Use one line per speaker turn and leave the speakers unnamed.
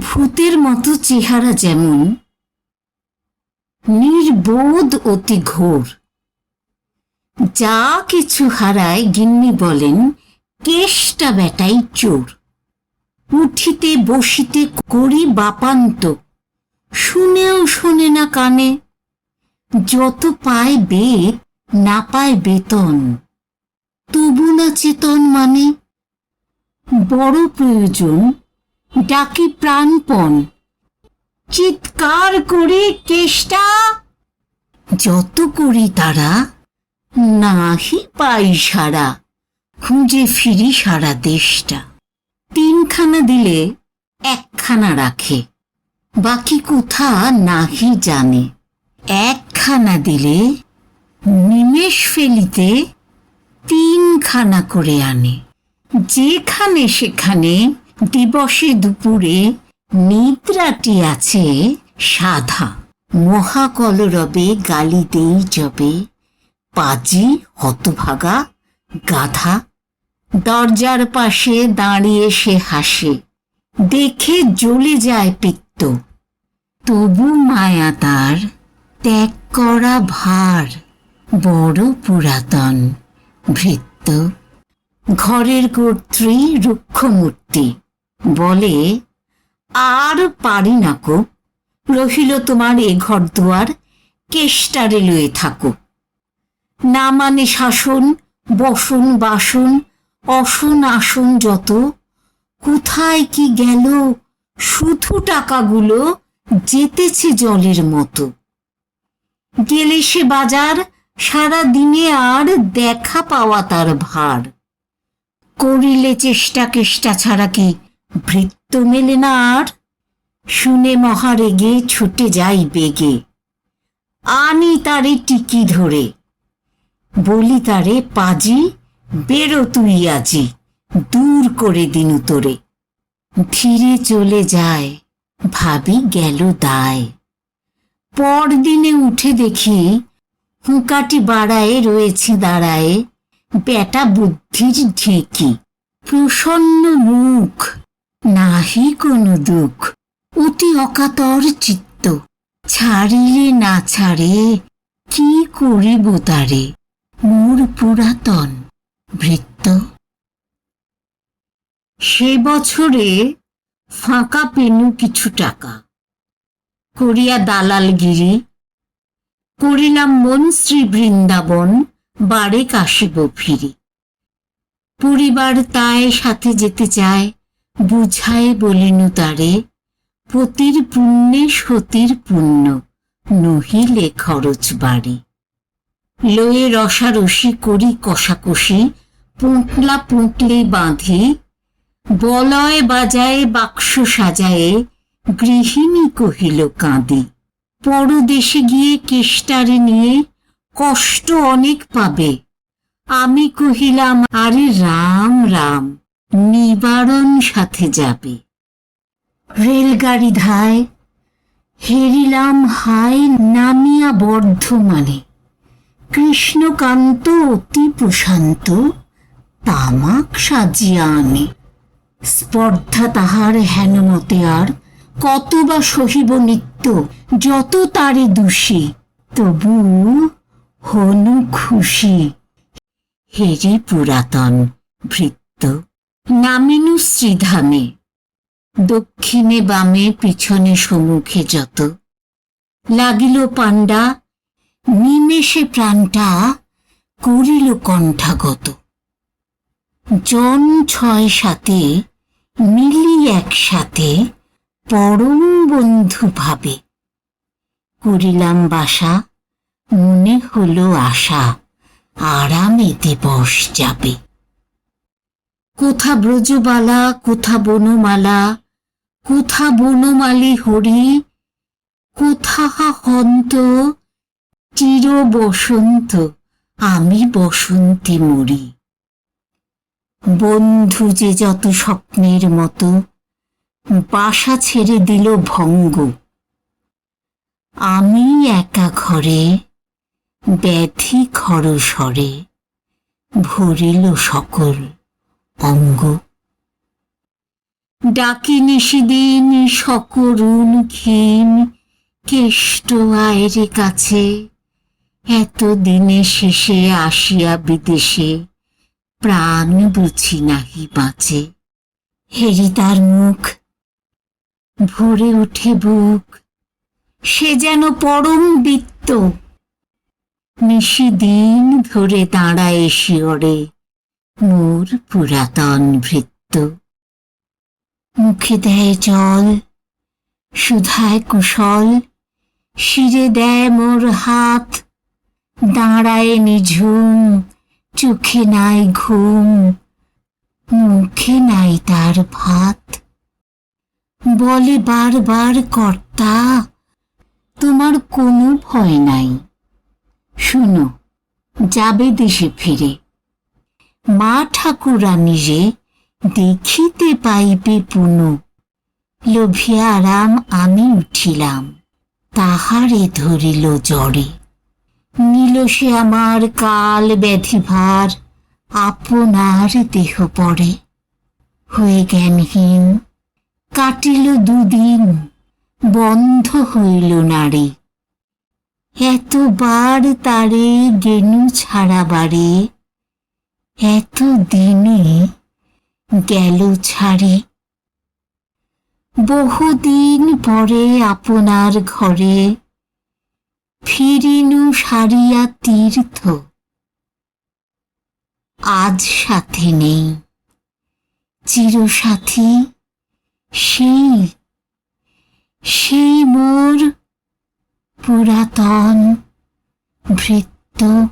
ভূতের মতো চেহারা যেমন, নির্বোধ অতি ঘোর। যা কিছু হারায় গিন্নি বলেন, কেষ্টা বেটাই চোর। উঠিতে বসিতে করি বাপান্ত, শুনেও শোনে না কানে। যত পায় বেদ না পায় বেতন, তবু না চেতন মানে। বড় প্রয়োজন ডাকি প্রাণপণ। চিৎকার করে কেষ্টা, যত করি তারা, নাহি পাই সারা, খুঁজে ফিরি সারা দেশটা। তিনখানা দিলে একখানা রাখে, বাকি কোথা নাহি জানে। একখানা দিলে নিমেষ ফেলিতে তিনখানা করে আনে, যেখানে সেখানে দিবসে দুপুরে নিদ্রাটি আছে সাধা। মহাকলরবে গালি দেই যবে পাজি, হতভাগা, গাধা। দরজার পাশে দাঁড়িয়ে সে হাসে। দেখে জ্বলে যায় পিত্ত। তবু মায়া তার ত্যাগ করা ভার। বড় পুরাতন ভৃত্য। ঘরের কর্ত্রী রুক্ষমূর্তি। বলে, আর পারি না কো। রহিল তোমার এ ঘর দুয়ার কেষ্টারে লয়ে থাকো। না মানে শাসন, বসন, বাসন, অসন, আসন যত। কোথায় কি গেল? শুধু টাকাগুলো যেতেছে জলের মতো। গেলে সে বাজার, সারা দিনে আর দেখা পাওয়া তার ভার। করিলে চেষ্টা কেষ্টা ছাড়া কি ভৃত্য মেলে না আর? শুনে মহারেগে ছুটে যাই বেগে। আনি তারে টিকি ধরে। বলি তারে, পাজি, বেরো তুই আজি, দূর করে দিনু তোরে। ধীরে চলে যায়, ভাবি গেল দায়। পরদিনে উঠে দেখি, হুঁকাটি বাড়ায় রয়েছে দাঁড়ায়। বেটা বুদ্ধির ঢেকি, প্রসন্ন মুখ। নাহি কোনো দুঃখ, অতি অকাতর চিত্ত। ছাড়িলে না ছাড়ে, কি করিব তারে? মোর পুরাতন ভৃত্য। সে বছরে ফাঁকা পেনু কিছু টাকা। করিয়া দালালগিরি, করিলাম মন শ্রী বৃন্দাবন বারে কাশিব ফিরি। পরিবার তাই সাথে যেতে চায় বুঝায় বলিনু তারে পতির পুণ্যে সতীর পুণ্য নহিলে খরচ বাড়ি। লয়ে রসারসি করি কষাকষি, পুঁটলা পুঁটলে বাঁধি, বলয় বাজায় বাক্স সাজায়ে, গৃহিণী কহিল কাঁদি। পরদেশে গিয়ে কেষ্টারে নিয়ে, কষ্ট অনেক পাবে। আমি কহিলাম, আরে রাম রাম। নিবারণ সাথে যাবে। রেলগাড়ি ধায়, হেরিলাম হাই নামিয়া বর্ধমানে। কৃষ্ণকান্ত অতি প্রশান্ত, তামাক সাজিয়া আনে। স্পর্ধা তাহার হেনমতে আর কত বা সহিব নিত্য, যত তারে দোষী, তবু হনু খুশি। হেরি পুরাতন ভৃত্য। নামিনু শ্রীধামে, দক্ষিণে বামে পিছনে সম্মুখে যত। লাগিল পাণ্ডা নিমেষে প্রাণটা করিল কণ্ঠাগত। জন ছয় সাথে, মিলি একসাথে, পরম বন্ধু ভাবে। করিলাম বাসা, মনে হলো আশা, আরামে দিবস যাবে। কোথা ব্রজবালা, কোথা বনমালা, কোথা বনমালী হরি কোথা হন্ত, চির বসন্ত, আমি বসন্তী মরি। বন্ধু যে যত স্বপ্নের মতো, বাসা ছেড়ে দিল ভঙ্গ। আমি একা ঘরে, ব্যাধি খরসরে ভরিল সকল। অঙ্গ। ডাকি নিশিদিন সকরুণ ক্ষীণ, কেষ্ট আয়ের কাছে। এত দিনে শেষে আসিয়া বিদেশে প্রাণ বুঝি নাহি বাঁচে। হেরি তার মুখ, ভরে উঠে বুক। সে যেন পরম বৃত্ত। নিশিদিন ধরে দাঁড়ায় শিওরে মোর পুরাতন ভৃত্য। মুখে দেয় জল, সুধায় কুশল, শিরে দেয় মোর হাত, দাঁড়ায় নিঝুম, চোখে নাই ঘুম, মুখে নাই তার ভাত। বলে বারবার, কর্তা, তোমার কোনো ভয় নাই। শুনো, যাবে দেশে ফিরে। মা ঠাকুরা নিজে দেখিতে পাইবে পুনু, লোভিয়া আরাম আমি উঠিলাম, তাহারে ধরিল জ্বরে। নিল সে আমার কাল ব্যাধিভার, আপনার দেহ পড়ে হয়ে জ্ঞানহীন কাটিল দুদিন, বন্ধ হইল নারী এতবার তারে গেনু ছাড়া বাড়ি এত দিনে গেল ছাড়ে। বহুদিন পরে আপনার ঘরে ফিরিনু সারিয়া তীর্থ। আজ সাথে নেই। চিরসাথী সেই সেই মোর পুরাতন ভৃত্য